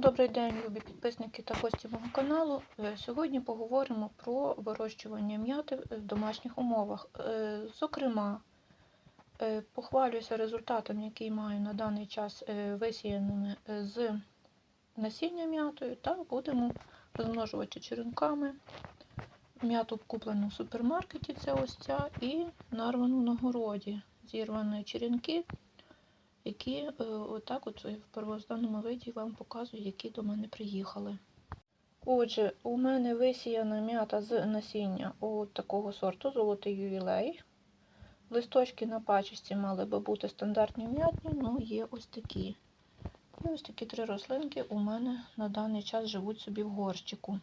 Добрий день, любі підписники та гості мого каналу. Е, Сьогодні поговоримо про вирощування м'яти в домашніх умовах. Е, Зокрема, е, похвалююся результатом, який маю на даний час висіяними з насіння м'ятою, та будемо розмножувати черенками. М'яту куплену в супермаркеті, це ось ця, і нарвану на городі. Зірвані черенки, які е, отак от в первозданному виді вам показую, які до мене приїхали. Отже, у мене висіяна м'ята з насіння от такого сорту золотий ювілей. Листочки на пачечці мали би бути стандартні м'ятні, але є ось такі. І ось такі три рослинки у мене на даний час живуть собі в горщику.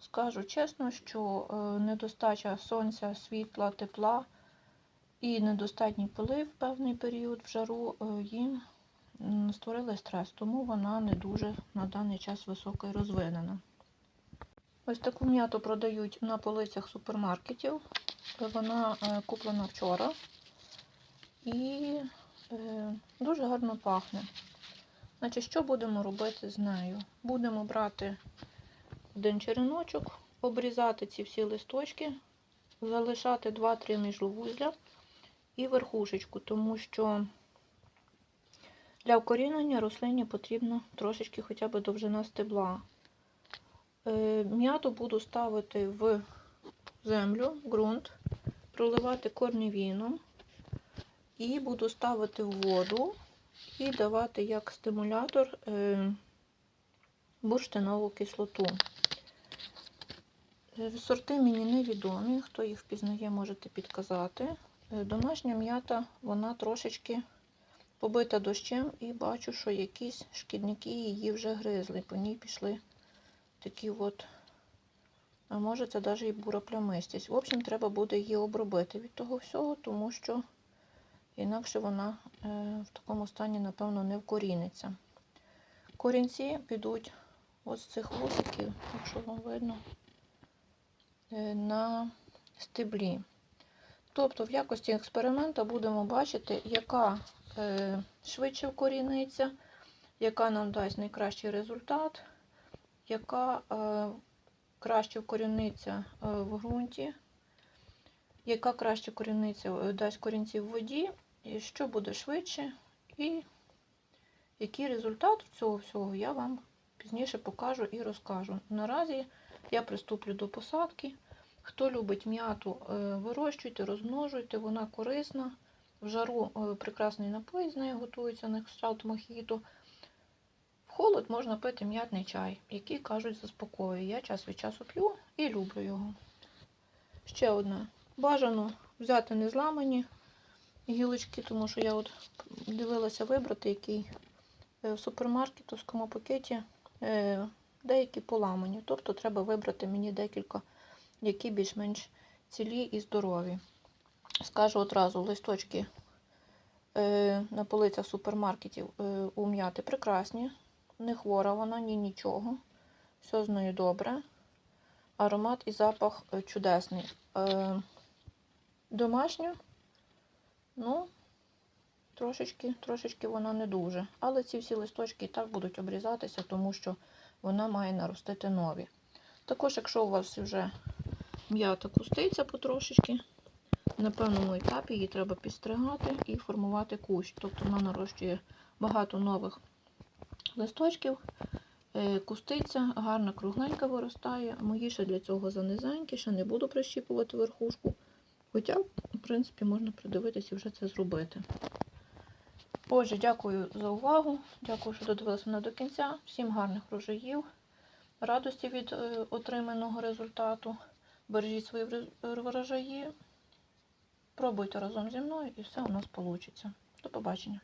Скажу чесно, що е, недостача сонця, світла, тепла і недостатній полив певний період в жару е, їм створили стрес, тому вона не дуже на даний час висока і розвинена. Ось таку м'яту продають на полицях супермаркетів. Вона е, куплена вчора і е, дуже гарно пахне. Значить, що будемо робити з нею? Будемо брати один череночок, обрізати ці всі листочки, залишати 2-3 міжловузля і верхушечку, тому що для вкорінення рослині потрібно трошечки хоча б довжина стебла. Е, М'яту буду ставити в землю, ґрунт, проливати корневіном і буду ставити в воду і давати як стимулятор е, бурштинову кислоту. Е, Сорти мені невідомі, хто їх впізнає, можете підказати. Е, Домашня м'ята, вона трошечки побита дощем і бачу, що якісь шкідники її вже гризли. По ній пішли такі от, а може це навіть і буроплямистість. В общем, треба буде її обробити від того всього, тому що інакше вона е, в такому стані, напевно, не вкоріниться. Корінці підуть ось з цих вусиків, якщо вам видно, е, на стеблі. Тобто в якості експерименту будемо бачити, яка е, швидше вкоріниться, яка нам дасть найкращий результат, яка е, краще вкоріниться е, в ґрунті, яка краще коріниться, е, дасть корінці в воді, і що буде швидше, і який результат цього всього я вам пізніше покажу і розкажу. Наразі я приступлю до посадки. Хто любить м'яту, е, вирощуйте, розмножуйте, вона корисна. В жару е, прекрасний напій з нею готується на кшталт мохіто. В холод можна пити м'ятний чай, який, кажуть, заспокоює. Я час від часу п'ю і люблю його. Ще одне. Бажано взяти не зламані гілочки, тому що я от дивилася вибрати, який е, в супермаркетовському пакеті деякі поламані. Тобто треба вибрати мені декілька які більш-менш цілі і здорові. Скажу одразу, листочки е, на полицях супермаркетів е, у м'яти прекрасні, не хвора вона, ні нічого. Все з нею добре. Аромат і запах е, чудесний. Домашня, ну, трошечки, трошечки вона не дуже. Але ці всі листочки і так будуть обрізатися, тому що вона має наростити нові. Також, якщо у вас вже м'ята куститься потрошечки. На певному етапі її треба підстригати і формувати кущ. Тобто вона нарощує багато нових листочків, е, куститься, гарна кругленька виростає. Мої ще для цього занизенькі, ще не буду прищіпувати верхушку. Хоча, в принципі, можна придивитися і вже це зробити. Отже, дякую за увагу. Дякую, що додивилися мене до кінця. Всім гарних врожаїв, радості від е, отриманого результату. Бережіть свої врожаї, пробуйте разом зі мною і все у нас вийде. До побачення.